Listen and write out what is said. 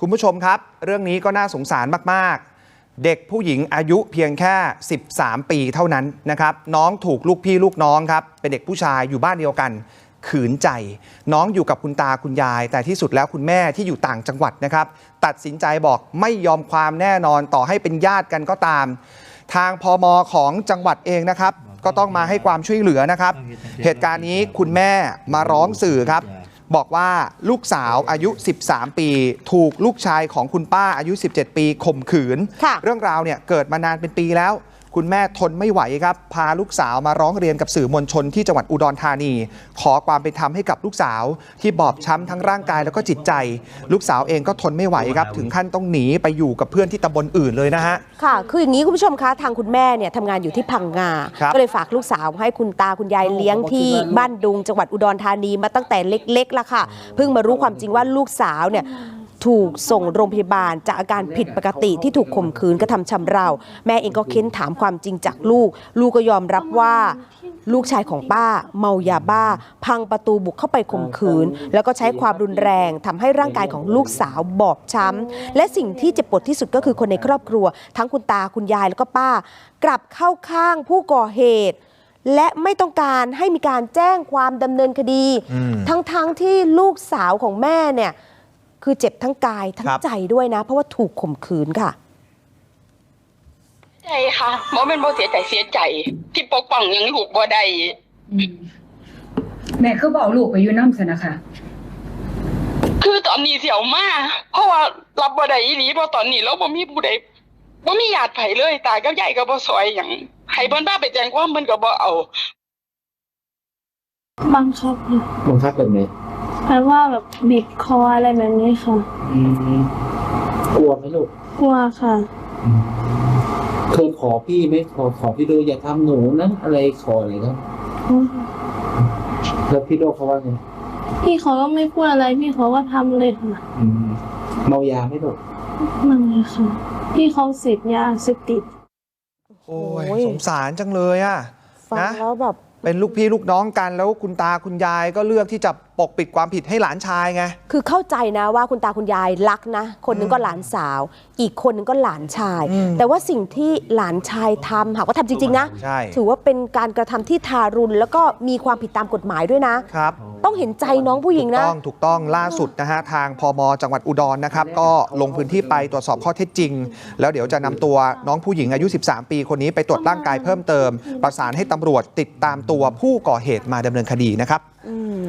คุณผู้ชมครับ เรื่องนี้ก็น่าสงสารมากๆ เด็กผู้หญิงอายุเพียงแค่ 13 ปีเท่านั้นนะครับ น้องถูกลูกพี่ลูกน้องครับ เป็นเด็กผู้ชายอยู่บ้านเดียวกัน ขืนใจ น้องอยู่กับคุณตาคุณยาย แต่ที่สุดแล้วคุณแม่ที่อยู่ต่างจังหวัดนะครับ ตัดสินใจบอกไม่ยอมความแน่นอนต่อให้เป็นญาติกันก็ตาม ทางพมของจังหวัดเองนะครับ ก็ต้องมาให้ความช่วยเหลือนะครับ เหตุการณ์นี้คุณแม่มาร้องสื่อครับ บอกว่าลูกสาวอายุ 13 ปี ถูกลูกชายของคุณป้าอายุ 17 ปีข่มขืนค่ะเรื่องราวเนี่ยเกิดมานานเป็นปีแล้ว คุณแม่ทนไม่ไหวครับ พาลูกสาวมาร้องเรียนกับสื่อมวลชนที่จังหวัดอุดรธานี ขอความเป็นธรรมให้กับลูกสาว ที่บอบช้ำทั้งร่างกายแล้วก็จิตใจ ลูกสาวเองก็ทนไม่ไหวครับ ถึงขั้นต้องหนีไปอยู่กับเพื่อนที่ตำบลอื่นเลยนะฮะ ค่ะ คืออย่างนี้คุณผู้ชมคะทางคุณแม่เนี่ยทำงานอยู่ที่พังงา ครับก็เลยฝากลูกสาวให้คุณตาคุณยายเลี้ยงที่บ้านดุง จังหวัดอุดรธานีมาตั้งแต่เล็กๆละค่ะ เพิ่งมารู้ความจริงว่าลูกสาวเนี่ย ถูกส่งโรงพยาบาลจากอาการผิดปกติที่ถูกข่มขืนกระทำชำเรา แม่เองก็เค้นถามความจริงจากลูก ลูกก็ยอมรับว่าลูกชายของป้า เมายาบ้า พังประตูบุกเข้าไปข่มขืน แล้วก็ใช้ความรุนแรงทำให้ร่างกายของลูกสาวบอบช้ำและสิ่งที่เจ็บปวดที่สุดก็คือคนในครอบครัว ทั้งคุณตาคุณยายแล้วก็ป้า กลับเข้าข้างผู้ก่อเหตุ และไม่ต้องการให้มีการแจ้งความดำเนินคดีอืมทั้งๆที่ลูกสาวของแม่เนี่ย คือเจ็บทั้งกายทั้งครับใจด้วยนะ เพราะว่าถูกข่มขืนค่ะ ใจค่ะบ่แม่นบ่เสียใจเสียใจ ที่ปกป้องหยังลูกบ่ได้อืมแม่คือบอกลูกไปอยู่น้ำซะนะคะคือตอนนี้เสียวมาเพราะว่ารับบ่ได้อีหลีเพราะตอนนี้เราบ่มีผู้ใดบ่มีญาติไผเลย ตากับยายก็บ่ซอยหยังให้เพิ่นพาไปแจ้งความเพิ่นก็บ่เอาบังคับค่ะบังคับแบบไหน แปลว่าแบบบีบคออะไรแบบนี้ค่ะ อืมกลัวไหมลูกกลัวค่ะเคยขอพี่ไหมขอขอพี่โดอย่าทำหนูนะอะไรขออะไรครับแล้วพี่โดเขาว่าไงพี่เขาก็ไม่พูดอะไร พี่เขาก็ทำเลยค่ะอืมเมายาไหมลูกนั่นเลยค่ะ พี่เขาเสพยาเสพติด โอ้ยโอ้ยสงสารจังเลยอะฟังนะ แล้วแบบ เป็นลูกพี่ลูกน้องกันแล้วคุณตาคุณยายก็เลือกที่จะปกปิดความผิดให้หลานชายไง คือเข้าใจนะว่าคุณตาคุณยายรักนะ คนหนึงก็หลานสาว อีกคนหนึงก็หลานชาย อืมแต่ว่าสิ่งที่หลานชายทำหากว่าทำจริง ๆ นะ ใช่ ถือว่าเป็นการกระทำที่ทารุณ แล้วก็มีความผิดตามกฎหมายด้วยนะ ครับ ต้องเห็นใจน้องผู้หญิงถูกนะต้องถูกต้องล่าสุดนะฮะทางพมจังหวัดอุดรนะครับ ก็ลงพื้นที่ไปตรวจสอบข้อเท็จจริง แล้วเดี๋ยวจะนำตัวน้องผู้หญิงอายุ 13 ปีคนนี้ไปตรวจร่างกายเพิ่มเติม ประสานให้ตำรวจติดตามตัวผู้ก่อเหตุมาดำเนินคดีนะครับอืม